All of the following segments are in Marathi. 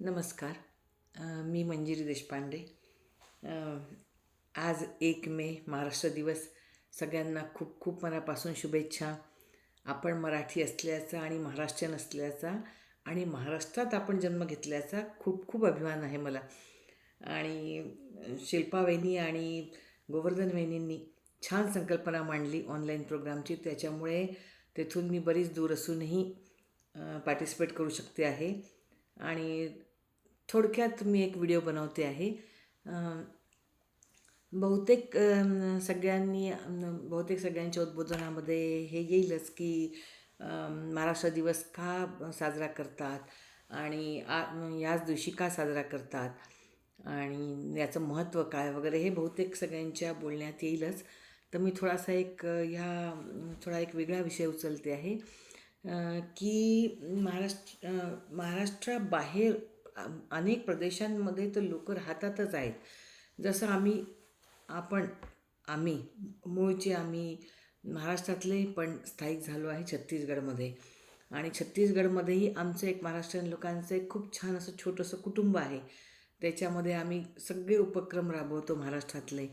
नमस्कार. मी मंजिरी देशपांडे. आज एक मे महाराष्ट्र दिवस. सगळ्यांना खूप खूप मनापासून शुभेच्छा. आपण मराठी असल्याचा आणि महाराष्ट्रीयन असल्याचा आणि महाराष्ट्रात आपण जन्म घेतल्याचा खूप खूप अभिमान आहे मला. आणि शिल्पा वहिनी आणि गोवर्धन वहिनींनी छान संकल्पना मांडली ऑनलाईन प्रोग्रामची त्याच्यामुळे तेथून मी बरीच दूर असूनही पार्टिसिपेट करू शकते आहे. आणि थोडक्यात मी एक व्हिडिओ बनवते आहे. बहुतेक सगळ्यांनी बहुतेक सगळ्यांच्या उद्बोधनामध्ये हे येईलच की महाराष्ट्र दिवस का साजरा करतात आणि आ याच दिवशी का साजरा करतात आणि याचं महत्त्व काय वगैरे हे बहुतेक सगळ्यांच्या बोलण्यात येईलच. तर मी थोडासा एक ह्या थोडा एक वेगळा विषय उचलते आहे. की महाराष्ट्र महाराष्ट्राबाहेर अनेक प्रदेशांमध्ये तर लोक राहतातच आहेत. जसं आम्ही आपण आम्ही मूळचे आम्ही महाराष्ट्रातले पण स्थायिक झालो आहे छत्तीसगडमध्ये. आणि छत्तीसगडमध्येही आमचं एक महाराष्ट्रीयन लोकांचं एक खूप छान असं छोटंसं कुटुंब आहे. त्याच्यामध्ये आम्ही सगळे उपक्रम राबवतो महाराष्ट्रातले.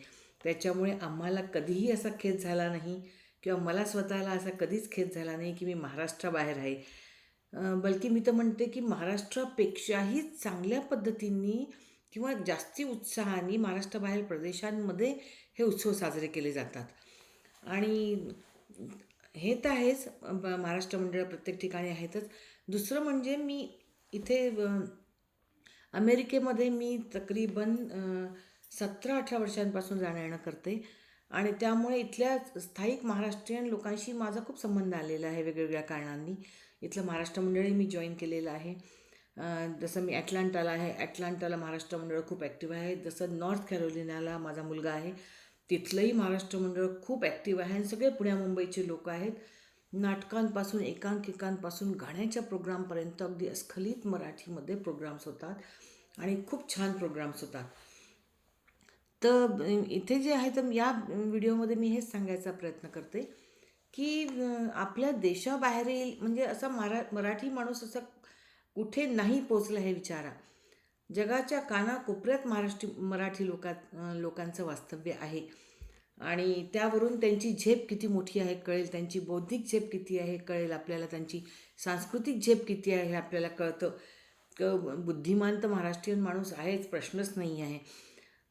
त्याच्यामुळे आम्हाला कधीही असा खेद झाला नाही किंवा मला स्वतःला असा कधीच खेद झाला नाही की मी महाराष्ट्राबाहेर आहे. बल्कि मी तर म्हणते की महाराष्ट्रापेक्षाही चांगल्या पद्धतींनी किंवा जास्ती उत्साहाने महाराष्ट्राबाहेर प्रदेशांमध्ये हे उत्सव साजरे केले जातात. आणि हे तर आहेच ब- महाराष्ट्र मंडळ प्रत्येक ठिकाणी आहेतच. दुसरं म्हणजे मी इथे अमेरिकेमध्ये मी तकरीबन सतरा अठरा वर्षांपासून जाणं येणं करते. आणि त्यामुळे इथल्या स्थायिक महाराष्ट्रीयन लोकांशी माझा खूप संबंध आलेला आहे वेगवेगळ्या कारणांनी. इथलं महाराष्ट्र मंडळही मी जॉईन केलेलं आहे. जसं मी ॲटलांटाला आहे ॲटलांटाला महाराष्ट्र मंडळ खूप ॲक्टिव्ह आहे. जसं नॉर्थ कॅरोलिनाला माझा मुलगा आहे तिथलंही महाराष्ट्र मंडळ खूप ॲक्टिव्ह आहे आणि सगळे पुण्या मुंबईचे लोक आहेत. नाटकांपासून एकांकिकांपासून गाण्याच्या प्रोग्रामपर्यंत अगदी अस्खलित मराठीमध्ये प्रोग्राम्स होतात आणि खूप छान प्रोग्राम्स होतात. तर इथे जे आहे तर या व्हिडिओमध्ये मी हेच सांगायचा प्रयत्न करते. की आपल्या देशाबाहेरील म्हणजे असा मरा मराठी माणूस असा कुठे नाही पोचला हे विचारा. जगाच्या कानाकोपऱ्यात महाराष्ट्र मराठी लोकात लोकांचं वास्तव्य आहे. आणि त्यावरून त्यांची झेप किती मोठी आहे कळेल त्यांची बौद्धिक झेप किती आहे कळेल आपल्याला त्यांची सांस्कृतिक झेप किती आहे हे आपल्याला कळतं. क बुद्धिमान तर महाराष्ट्रीयन माणूस आहेच प्रश्नच नाही आहे.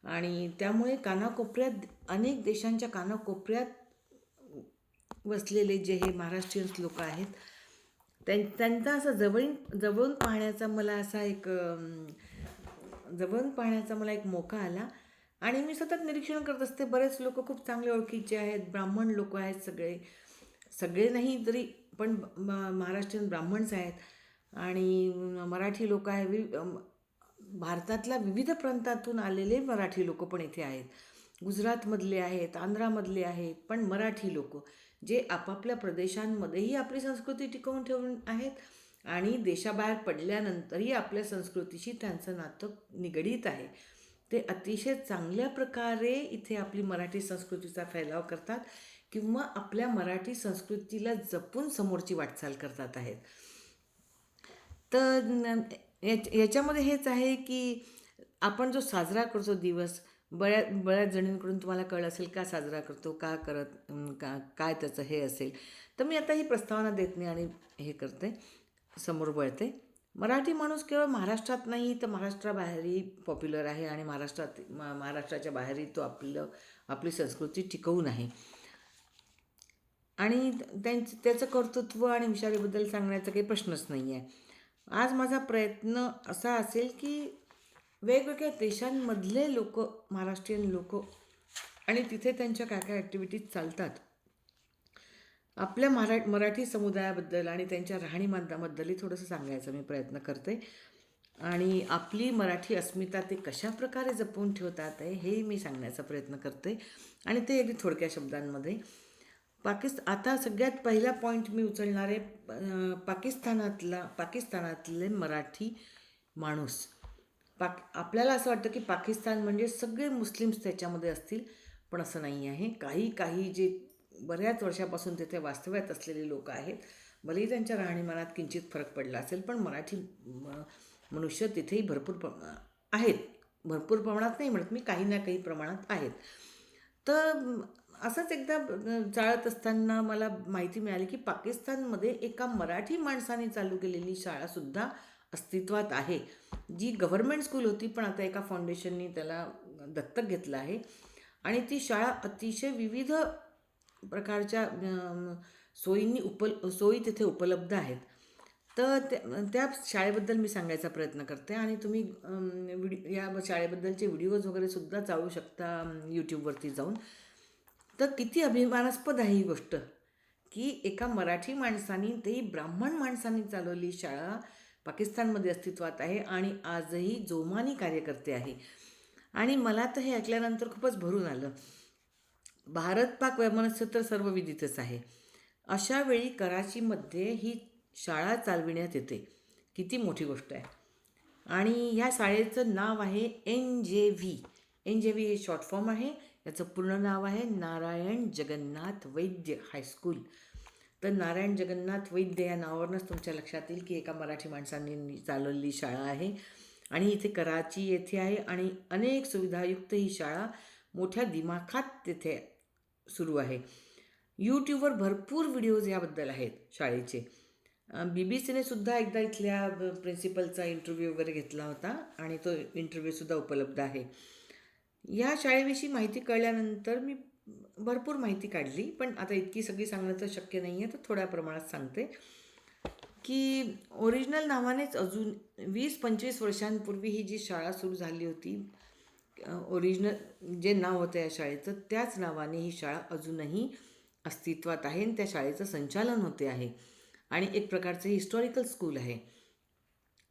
आणि त्यामुळे कानाकोपऱ्यात अनेक देशांच्या कानाकोपऱ्यात वसलेले जे हे महाराष्ट्रीयन लोक आहेत त्यां त्यांचा असं जवळून जवळून पाहण्याचा मला असा एक जवळून पाहण्याचा मला एक मोका आला. आणि मी सतत निरीक्षण करत असते. बरेच लोक खूप चांगले ओळखीचे आहेत. ब्राह्मण लोक आहेत सगळे. सगळे नाही तरी पण म- महाराष्ट्रीयन ब्राह्मण्स आहेत. आणि मराठी लोक आहे वि भारतातल्या विविध प्रांतातून आलेले मराठी लोक पण इथे आहेत. गुजरातमधले आहेत आंध्रामधले आहेत पण मराठी लोक. जे आपापल्या प्रदेशांमध्येही आपली संस्कृती टिकवून ठेवून आहेत आणि देशाबाहेर पडल्यानंतरही आपल्या संस्कृतीशी त्यांचं नातं निगडीत आहे. ते अतिशय चांगल्या प्रकारे इथे आपली मराठी संस्कृतीचा फैलाव करतात किंवा आपल्या मराठी संस्कृतीला जपून समोरची वाटचाल करतात आहेत. तर याच्यामध्ये हेच आहे की आपण जो साजरा करतो दिवस बऱ्या बऱ्याच जणींकडून तुम्हाला कळलं असेल का साजरा करतो का करत का काय त्याचं हे असेल. तर मी आता ही प्रस्तावना देत नाही आणि हे करते समोर वळते. मराठी माणूस केवळ महाराष्ट्रात नाही तर महाराष्ट्राबाहेरही पॉप्युलर आहे आणि महाराष्ट्रात म- महाराष्ट्राच्या बाहेरही तो आपलं आपली संस्कृती टिकवून आहे. आणि त्यांचं त्याचं कर्तृत्व आणि हुशारीबद्दल सांगण्याचा काही प्रश्नच नाही आहे आज माझा प्रयत्न असा असेल की वेगवेगळ्या देशांमधले लोक महाराष्ट्रीयन लोक आणि तिथे त्यांच्या काय काय ॲक्टिव्हिटीज चालतात. आपल्या मरा मराठी समुदायाबद्दल आणि त्यांच्या राहणीमानाबद्दलही थोडंसं सांगायचा मी प्रयत्न करते. आणि आपली मराठी अस्मिता ते कशा प्रकारे जपून ठेवतात आहे हे मी सांगण्याचा प्रयत्न करते. आणि ते अगदी थोडक्या शब्दांमध्ये. पाकिस् आता सगळ्यात पहिला पॉईंट मी उचलणार आहे पाकिस्तानातला पाकिस्तानातले मराठी माणूस. पाक आपल्याला असं वाटतं की पाकिस्तान म्हणजे सगळे मुस्लिम्स त्याच्यामध्ये असतील पण असं नाही आहे. काही काही जे बऱ्याच वर्षापासून तिथे वास्तव्यात असलेले लोक आहेत भलेही त्यांच्या राहणीमानात किंचित फरक पडला असेल पण मराठी म- मनुष्य तिथेही भरपूर प्र आहेत. भरपूर प्रमाणात नाही म्हणत मी काही ना काही प्रमाणात आहेत. तर असंच एकदा चाळत असताना मला माहिती मिळाली की पाकिस्तानमध्ये एका मराठी माणसाने चालू केलेली शाळासुद्धा अस्तित्वात आहे. जी गव्हर्मेंट स्कूल होती पण आता एका फाउंडेशननी त्याला दत्तक घेतलं आहे. आणि ती शाळा अतिशय विविध प्रकारच्या सोयींनी उपल सोयी तिथे उपलब्ध आहेत. तर त्या त्या शाळेबद्दल मी सांगायचा प्रयत्न करते आणि तुम्ही अम, व्हिडिओ या शाळेबद्दलचे व्हिडिओज वगैरे सुद्धा चालू शकता यूट्यूबवरती जाऊन. तर किती अभिमानास्पद आहे ही गोष्ट की एका मराठी माणसाने ते ब्राह्मण माणसाने चालवली शाळा पाकिस्तानमध्ये अस्तित्वात आहे आणि आजही जोमानी कार्य करते आहे. आणि मला तर हे ऐकल्यानंतर खूपच भरून आलं. भारत पाक वैमनस्य तर सर्व विधीतच आहे. अशा वेळी कराचीमध्ये ही शाळा चालविण्यात येते. किती मोठी गोष्ट आहे. आणि ह्या शाळेचं नाव आहे N J V. N J V हे शॉर्ट फॉर्म आहे. याचं पूर्ण नाव आहे नारायण जगन्नाथ वैद्य हायस्कूल. तर नारायण जगन्नाथ वैद्य या नावावरूनच तुमच्या लक्षात येईल की एका मराठी माणसांनी चालवलेली शाळा आहे. आणि इथे कराची येथे आहे आणि अनेक सुविधायुक्त ही शाळा मोठ्या दिमाखात तिथे सुरू आहे. यूट्यूबवर भरपूर व्हिडिओज याबद्दल आहेत शाळेचे. बी बी सीने सुद्धा एकदा इथल्या प्रिन्सिपलचा इंटरव्ह्यू वगैरे घेतला होता आणि तो इंटरव्ह्यूसुद्धा उपलब्ध आहे. या शाळेविषयी माहिती कळल्यानंतर मी भरपूर माहिती काढली पण आता इतकी सगळी सांगणं तर शक्य नाही आहे तर थोड्या प्रमाणात सांगते. की ओरिजिनल नावानेच अजून वीस पंचवीस वर्षांपूर्वी ही जी शाळा सुरू झाली होती ओरिजिनल जे नाव होतं या शाळेचं त्याच नावाने ही शाळा अजूनही अस्तित्वात आहे आणि त्या शाळेचं संचालन होते आहे. आणि एक प्रकारचं हिस्टॉरिकल स्कूल आहे.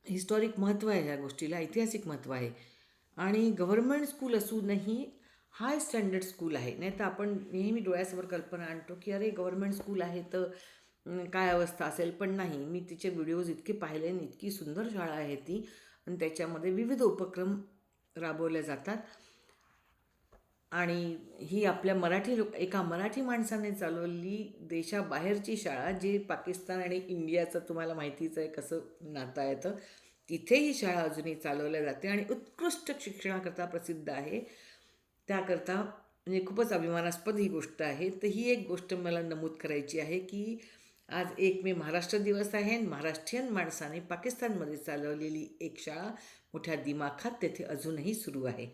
हिस्टॉरिक महत्त्व आहे ह्या गोष्टीला ऐतिहासिक महत्त्व आहे. आणि गव्हर्मेंट स्कूल असूनही हाय स्टँडर्ड स्कूल आहे. नाही तर आपण नेहमी डोळ्यासमोर कल्पना आणतो की अरे गव्हर्मेंट स्कूल आहे तर काय अवस्था असेल? पण नाही. मी तिचे व्हिडिओज इतके पाहिले आणि इतकी सुंदर शाळा आहे ती आणि त्याच्यामध्ये विविध उपक्रम राबवले जातात. आणि ही आपल्या मराठी लोक एका मराठी माणसाने चालवलेली देशाबाहेरची शाळा जी पाकिस्तान आणि इंडियाचं तुम्हाला माहितीच आहे कसं नातं येतं तिथे ही शाळा अजूनही चालवल्या जाते आणि उत्कृष्ट शिक्षणाकरता प्रसिद्ध आहे. त्याकरता म्हणजे खूपच अभिमानास्पद ही गोष्ट आहे. तर ही एक गोष्ट मला नमूद करायची आहे की आज एक मे महाराष्ट्र दिवस आहे आणि महाराष्ट्रीयन माणसाने पाकिस्तानमध्ये चालवलेली एक शाळा मोठ्या दिमाखात तेथे अजूनही सुरू आहे.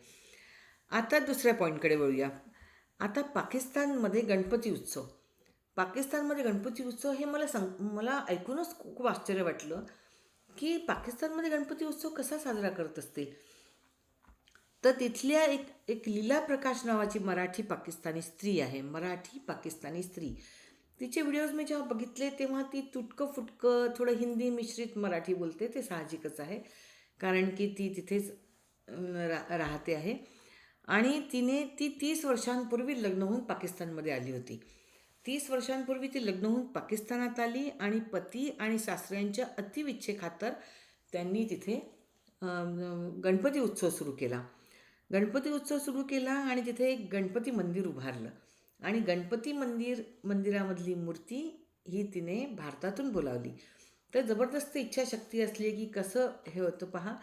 आता दुसऱ्या पॉईंटकडे वळूया. आता पाकिस्तानमध्ये गणपती उत्सव. पाकिस्तानमध्ये गणपती उत्सव हे मला सांग मला ऐकूनच खूप आश्चर्य वाटलं की पाकिस्तानमध्ये गणपती उत्सव कसा साजरा करत असतील? तर तिथल्या एक एक लीला प्रकाश नावाची मराठी पाकिस्तानी स्त्री आहे. मराठी पाकिस्तानी स्त्री. तिचे व्हिडिओज मी जेव्हा बघितले तेव्हा ती तुटकं फुटकं थोडं हिंदी मिश्रित मराठी बोलते. ते साहजिकच आहे. कारण की ती तिथेच रा राहते आहे. आणि तिने ती तीस वर्षांपूर्वी लग्न होऊन पाकिस्तानमध्ये आली होती. तीस वर्षांपूर्वी ती लग्न होऊन पाकिस्तानात आली आणि पती आणि सासऱ्यांच्या अतिविच्छेखातर त्यांनी तिथे गणपती उत्सव सुरू केला. गणपती उत्सव सुरू केला आणि तिथे एक गणपती मंदिर उभारलं. आणि गणपती मंदिर मंदिरामधली मूर्ती ही तिने भारतातून बोलावली. तर जबरदस्त इच्छाशक्ती असली की कसं हे होतं पहा.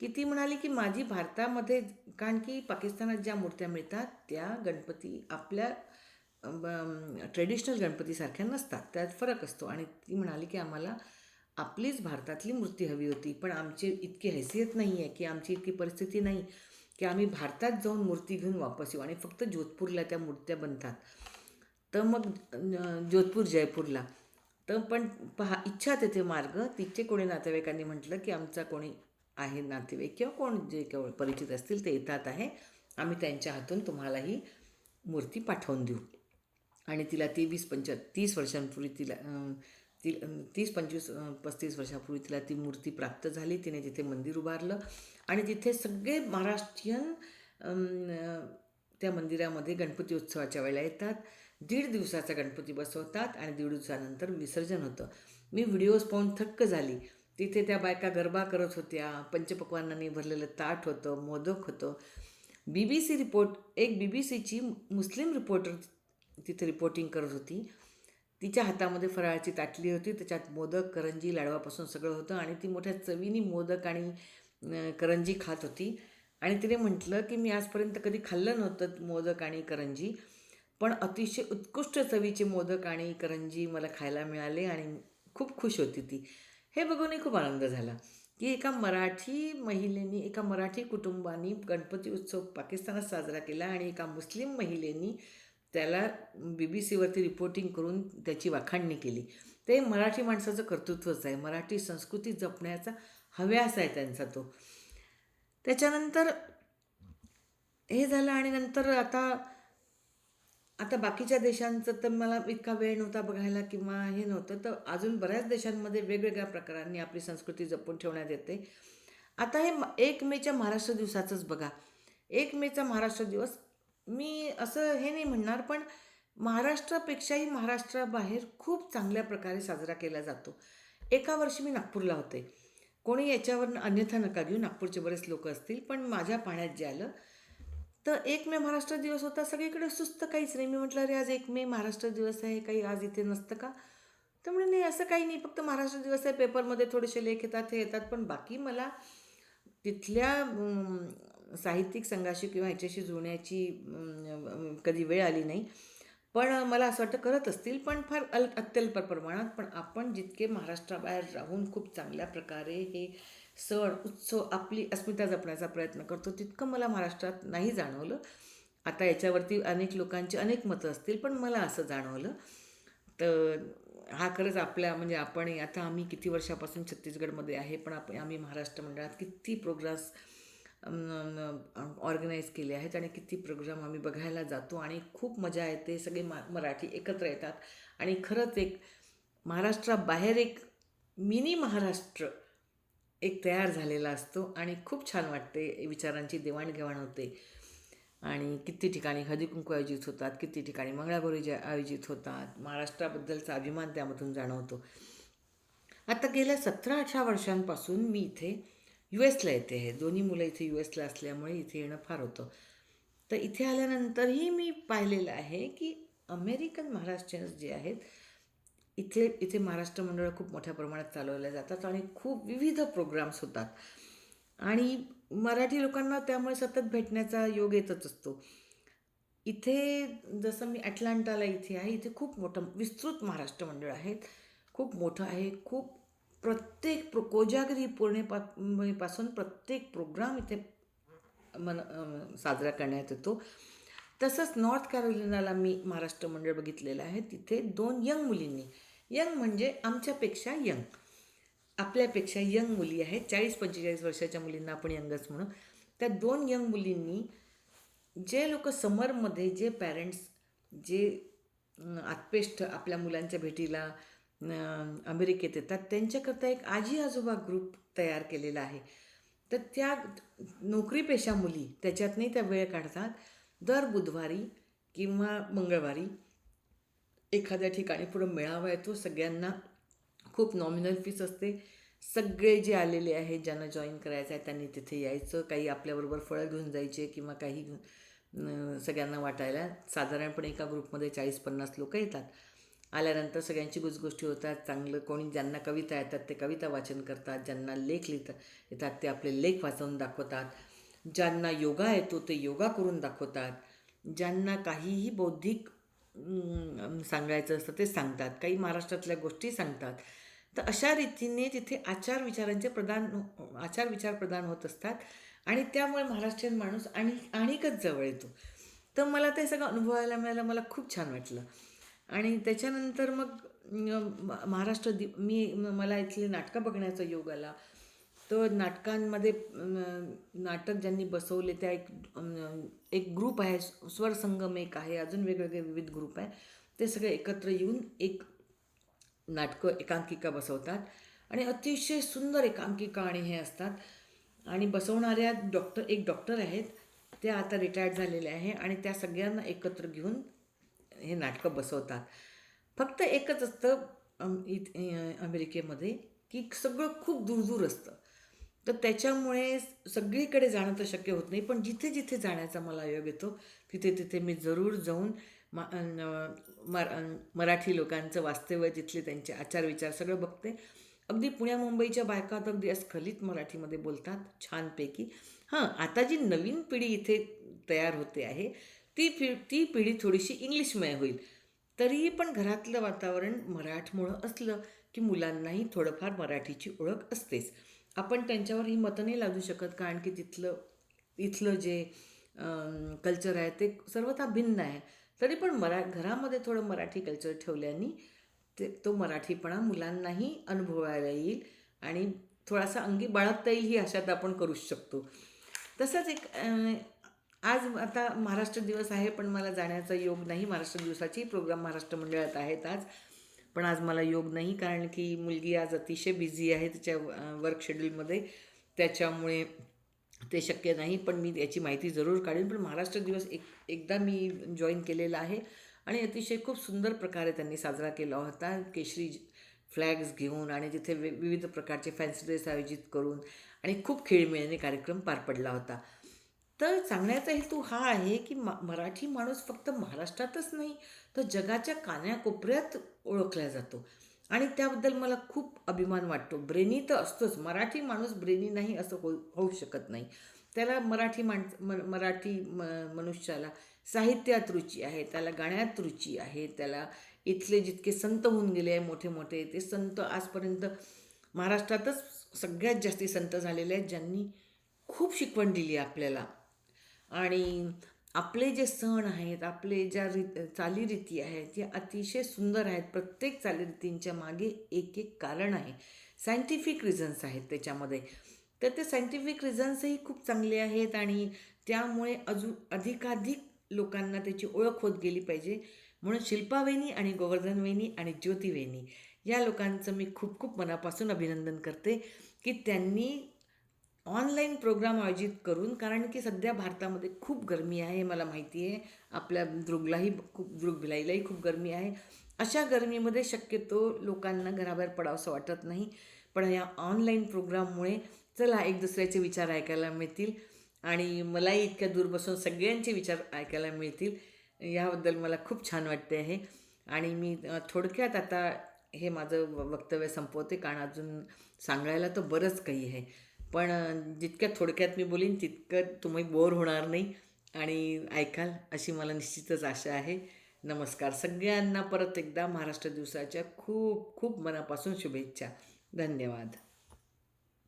की ती म्हणाली की माझी भारतामध्ये कारण की पाकिस्तानात ज्या मूर्त्या मिळतात त्या गणपती आपल्या ट्रेडिशनल गणपतीसारख्या नसतात. त्यात फरक असतो. आणि ती म्हणाली की आम्हाला आपलीच भारतातली मूर्ती हवी होती. पण आमची इतकी हैसियत नाही आहे की आमची इतकी परिस्थिती नाही. की आम्ही भारतात जाऊन मूर्ती घेऊन वापस येऊ. आणि फक्त जोधपूरला त्या मूर्त्या बनतात. तर मग जोधपूर जयपूरला. तर पण पहा इच्छा तेथे मार्ग. तिचे कोणी नातेवाईकांनी म्हटलं की आमचा कोणी आहे नातेवाईक किंवा कोण जे केवळ परिचित असतील ते येतात आहे. आम्ही त्यांच्या हातून तुम्हाला ही मूर्ती पाठवून देऊ. आणि तिला ती वीस पंच तीस वर्षांपूर्वी तिला ती तीस पंचवीस पस्तीस वर्षापूर्वी तिला ती मूर्ती प्राप्त झाली. तिने तिथे मंदिर उभारलं. आणि तिथे सगळे महाराष्ट्रीयन त्या मंदिरामध्ये गणपती उत्सवाच्या वेळेला येतात. दीड दिवसाचा गणपती बसवतात आणि दीड दिवसानंतर विसर्जन होतं. मी व्हिडिओज पाहून थक्क झाली. तिथे त्या बायका गरबा करत होत्या. पंचपक्वानांनी भरलेलं ताट होतं मोदक होतं. बी बी सी रिपोर्ट एक बी बी सीची मुस्लिम रिपोर्टर तिथे रिपोर्टिंग करत होती. तिच्या हातामध्ये फराळाची ताटली होती. त्याच्यात मोदक करंजी लाडवापासून सगळं होतं आणि ती मोठ्या चवीने मोदक आणि करंजी खात होती. आणि तिने म्हटलं की मी आजपर्यंत कधी खाल्लं नव्हतं मोदक आणि करंजी पण अतिशय उत्कृष्ट चवीचे मोदक आणि करंजी मला खायला मिळाले आणि खूप खुश होती ती. हे बघूनही खूप आनंद झाला की एका मराठी महिलेनी एका मराठी कुटुंबानी गणपती उत्सव पाकिस्तानात साजरा केला आणि एका मुस्लिम महिलेनी त्याला बी बी सीवरती रिपोर्टिंग करून त्याची वाखाणणी केली. ते मराठी माणसाचं कर्तृत्वच आहे. मराठी संस्कृती जपण्याचा हव्यास आहे त्यांचा तो. त्याच्यानंतर हे झालं आणि नंतर आता आता बाकीच्या देशांचं तर मला इतका वेळ नव्हता बघायला किंवा हे नव्हतं तर अजून बऱ्याच देशांमध्ये वेगवेगळ्या प्रकारांनी आपली संस्कृती जपून ठेवण्यात येते. आता हे एक मेच्या महाराष्ट्र दिवसाचंच बघा. एक मेचा महाराष्ट्र दिवस मी असं हे नाही म्हणणार पण महाराष्ट्रापेक्षाही महाराष्ट्राबाहेर खूप चांगल्या प्रकारे साजरा केला जातो. एका वर्षी मी नागपूरला होते. कोणी याच्यावर अन्यथा नका घेऊ नागपूरचे बरेच लोक असतील पण माझ्या पाण्यात जे आलं तर एक मे महाराष्ट्र दिवस होता. सगळीकडे सुस्त काहीच नाही. मी म्हटलं अरे आज एक मे महाराष्ट्र दिवस आहे काही आज इथे नसतं का? तर म्हणे नाही असं काही नाही. फक्त महाराष्ट्र दिवस आहे. पेपरमध्ये थोडेसे लेख येतात हे येतात पण बाकी मला तिथल्या साहित्यिक संघाशी किंवा ह्याच्याशी जुळण्याची कधी वेळ आली नाही. पण मला असं वाटतं करत असतील पण फार अल अत्यल्प प्रमाणात. पण आपण जितके महाराष्ट्राबाहेर राहून खूप चांगल्या प्रकारे हे सण उत्सव आपली अस्मिता जपण्याचा प्रयत्न करतो तितकं मला महाराष्ट्रात नाही जाणवलं. आता याच्यावरती अनेक लोकांची अनेक मतं असतील पण मला असं जाणवलं. तर हा खरंच आपल्या म्हणजे आपण आता आम्ही किती वर्षापासून छत्तीसगडमध्ये आहे पण आपण आम्ही महाराष्ट्र मंडळात किती प्रोग्राम्स ऑर्गनाईज केले आहेत आणि किती प्रोग्राम आम्ही बघायला जातो आणि खूप मजा येते. सगळे मा मराठी एकत्र येतात. आणि खरंच एक महाराष्ट्राबाहेर एक मिनी महाराष्ट्र एक तयार झालेला असतो आणि खूप छान वाटते. विचारांची देवाणघेवाण होते. आणि किती ठिकाणी हळदीकुंकू आयोजित होतात किती ठिकाणी मंगळागौरी जे आयोजित होतात. महाराष्ट्राबद्दलचा अभिमान त्यामधून जाणवतो. आता गेल्या सतरा अठरा वर्षांपासून मी इथे यू एसला येते आहे दोन्ही मुलं इथे यू एसला असल्यामुळे इथे येणं फार होतं. तर इथे आल्यानंतरही मी पाहिलेलं आहे की अमेरिकन महाराष्ट्रीयन्स जे आहेत इथे इथे महाराष्ट्र मंडळं खूप मोठ्या प्रमाणात चालवल्या जातात आणि खूप विविध प्रोग्राम्स होतात. आणि मराठी लोकांना त्यामुळे सतत भेटण्याचा योग येतच असतो. इथे जसं मी अटलांटाला इथे आहे इथे खूप मोठं विस्तृत महाराष्ट्र मंडळ आहेत. खूप मोठं आहे खूप प्रत्येक प्रो कोजागिरी पौर्णिमेपासून प्रत्येक प्रोग्राम इथे मन साजरा करण्यात येतो. तसंच नॉर्थ कॅरोलिनाला मी महाराष्ट्र मंडळ बघितलेलं आहे. तिथे दोन यंग मुलींनी यंग म्हणजे आमच्यापेक्षा यंग. आपल्यापेक्षा यंग मुली आहेत. चाळीस पंचेचाळीस वर्षाच्या मुलींना आपण यंगच म्हणू. त्या दोन यंग मुलींनी जे लोक समरमध्ये जे पॅरेंट्स जे आत्पेष्ट आपल्या मुलांच्या भेटीला अमेरिकेत येतात. त्यांच्याकरता एक आजी आजोबा ग्रुप तयार केलेला आहे. तर त्या नोकरीपेशा मुली त्याच्यातनंही त्या वेळ काढतात. दर बुधवारी किंवा मंगळवारी एखाद्या ठिकाणी पुढं मेळावा येतो. सगळ्यांना खूप नॉमिनल फीस असते. सगळे जे आलेले आहेत ज्यांना जॉईन करायचं आहे त्यांनी तिथे यायचं. काही आपल्याबरोबर फळं घेऊन जायचे किंवा काही सगळ्यांना वाटायला. साधारणपणे एका ग्रुपमध्ये चाळीस पन्नास लोक येतात. आल्यानंतर सगळ्यांची गुजगोष्टी होतात. चांगलं कोणी ज्यांना कविता येतात ते कविता वाचन करतात. ज्यांना लेख लिहितात येतात ते आपले लेख वाचवून दाखवतात. ज्यांना योगा येतो ते योगा करून दाखवतात. ज्यांना काहीही बौद्धिक सांगायचं असतं ते सांगतात. काही महाराष्ट्रातल्या गोष्टी सांगतात. तर अशा रीतीने तिथे आचार विचारांचे प्रदान हो, आचार विचार प्रदान होत असतात. आणि त्यामुळे महाराष्ट्रीयन माणूस आणि आणिकच जवळ येतो. तर मला ते सगळं अनुभवायला मिळालं. मला खूप छान वाटलं. आणि त्याच्यानंतर मग म- महाराष्ट्र दि मी म- मला इथले नाटकं बघण्याचा योग आला. तर नाटकांमध्ये नाटक ज्यांनी बसवले त्या एक एक ग्रुप आहे स्वर संगम एक आहे अजून वेगवेगळे विविध ग्रुप आहे. ते सगळे एकत्र येऊन एक नाटकं एकांकिका बसवतात. आणि अतिशय सुंदर एकांकिका आणि हे असतात. आणि बसवणाऱ्या डॉक्टर एक डॉक्टर आहेत त्या आता रिटायर्ड झालेल्या आहे आणि त्या सगळ्यांना एकत्र घेऊन हे नाटकं बसवतात. फक्त एकच असतं अमेरिकेमध्ये की सगळं खूप दूर दूर असतं. तर त्याच्यामुळे सगळीकडे जाणं तर शक्य होत नाही पण जिथे जिथे जाण्याचा मला योग येतो तिथे तिथे मी जरूर जाऊन मा मराठी लोकांचं वास्तव्य तिथले त्यांचे आचार विचार सगळं बघते. अगदी पुण्या मुंबईच्या बायका तर अगदी अस्खलित मराठीमध्ये बोलतात छानपैकी. हां आता जी नवीन पिढी इथे तयार होते आहे ती पि ती पिढी थोडीशी इंग्लिशमय होईल. तरीही पण घरातलं वातावरण मराठमोळं असलं की मुलांनाही थोडंफार मराठीची ओळख असतेच. आपण त्यांच्यावर ही मतं नाही लादू शकत कारण की तिथलं इथलं जे कल्चर आहे ते सर्वथा भिन्न आहे. तरी पण मरा घरामध्ये थोडं मराठी कल्चर ठेवल्याने ते तो मराठीपणा मुलांनाही अनुभवायला येईल आणि थोडासा अंगी बाळगता येईल ही अशात आपण करूच शकतो. तसंच एक आज आता महाराष्ट्र दिवस आहे पण मला जाण्याचा योग नाही. महाराष्ट्र दिवसाची प्रोग्राम महाराष्ट्र मंडळात आहेत आज. पण आज मला योग नाही कारण की मुलगी आज अतिशय बिझी आहे तिच्या वर्क शेड्यूलमध्ये त्याच्यामुळे ते शक्य नाही पण मी याची माहिती जरूर काढेन. पण महाराष्ट्र दिवस एक एकदा मी जॉईन केलेला आहे आणि अतिशय खूप सुंदर प्रकारे त्यांनी साजरा केला होता. केशरी फ्लॅग्स घेऊन आणि तिथे विविध प्रकारचे फॅन्सी ड्रेस आयोजित करून आणि खूप खेळीमेळीने कार्यक्रम पार पडला होता. तर सांगण्याचा हेतू हा आहे की मा मराठी माणूस फक्त महाराष्ट्रातच नाही तर जगाच्या कान्याकोपऱ्यात ओळखला जातो. आणि त्याबद्दल मला खूप अभिमान वाटतो. ब्रेनी तर असतोच. मराठी माणूस ब्रेनी नाही असं हो होऊ शकत नाही. त्याला मराठी माणस म मराठी म मनुष्याला साहित्यात रुची आहे त्याला गाण्यात रुची आहे त्याला इथले जितके संत होऊन गेले आहे मोठे मोठे ते संत आजपर्यंत महाराष्ट्रातच सगळ्यात जास्ती संत झालेले आहेत ज्यांनी खूप शिकवण दिली आहे आपल्याला. आणि आपले जे सण आहेत आपले ज्या रीत चालीरीती आहेत या अतिशय सुंदर आहेत. प्रत्येक चालीरीतींच्या मागे एक एक कारण आहे. सायंटिफिक रिझन्स आहेत त्याच्यामध्ये. तर ते सायंटिफिक रिझन्सही खूप चांगले आहेत आणि त्यामुळे अजून अधिकाधिक लोकांना त्याची ओळख होत गेली पाहिजे. म्हणून शिल्पा वहिनी आणि गोवर्धन वहिनी आणि ज्योती वहिनी या लोकांचं मी खूप खूप मनापासून अभिनंदन करते की त्यांनी ऑनलाईन प्रोग्राम आयोजित करून कारण की सध्या भारतामध्ये खूप गरमी आहे हे मला माहिती आहे. आपल्या दृगलाही खूप दृगभिलाईलाही खूप गरमी आहे. अशा गरमीमध्ये शक्यतो लोकांना घराबाहेर पडावंसं वाटत नाही. पण या ऑनलाईन प्रोग्राममुळे चला एक दुसऱ्याचे विचार ऐकायला मिळतील. आणि मलाही इतक्या दूर बसून सगळ्यांचे विचार ऐकायला मिळतील. याबद्दल मला खूप छान वाटते आहे. आणि मी थोडक्यात आता हे माझं व- वक्तव्य संपवते. कारण अजून सांगायला तर बरंच काही आहे. पण जितक्या थोडक्यात मी बोलीन तितकं तुम्ही बोर होणार नाही. आणि ऐकाल अशी मला निश्चितच आशा आहे. नमस्कार सगळ्यांना. परत एकदा महाराष्ट्र दिवसाच्या खूप खूप मनापासून शुभेच्छा. धन्यवाद.